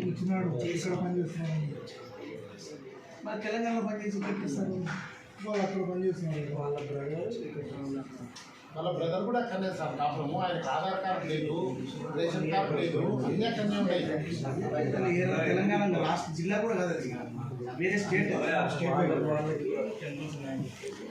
ఇచ్చినాడు ఇక్కడ పనిచేస్తున్నాడు తెలంగాణలో పనిచేసి వాళ్ళు అక్కడ వాళ్ళ బ్రదర్ వాళ్ళ కూడా అక్కడనే సార్ ప్రాబ్లము ఆయనకు ఆధార్ కార్డు లేదు రేషన్ కార్డు లేదు అన్ని అక్కడనే ఉన్నాయి తెలంగాణ రాష్ట్ర జిల్లా కూడా కాదు వేరే స్టేట్ స్టేట్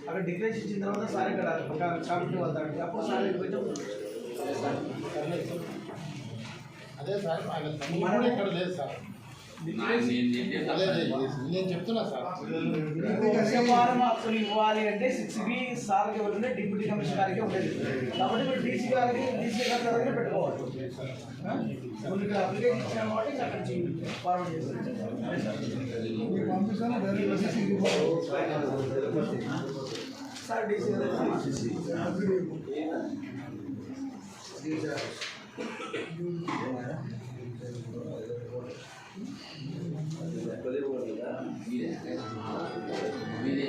అక్కడ డిక్లేషన్ ఇచ్చిన తర్వాత సార్ ఇక్కడ కాబట్టి వద్దాడు అప్పుడు సార్ అదే సార్ కూడా ఇక్కడ లేదు సార్. నేను చెప్తున్నా సార్. వర్షపారం అసలు ఇవ్వాలి అంటే సిక్స్ బి సార్కి ఉంటే డిప్యూటీ కమిషనర్ గారికి ఉండేది కాబట్టి మీరు డీసీ గారికి డీసీ గారి పెట్టుకోవాలి. ఆ? ఇప్పుడు ఇక్కడ అప్లికేషన్ ఇచ్చాము కాబట్టి ఇంకా అక్కడ చేయండి. ఫార్వర్డ్ చేస్తాను మీకు పంపిస్తాను డైరెక్ట్ ఏసీకి సార్ డీసీ మీదే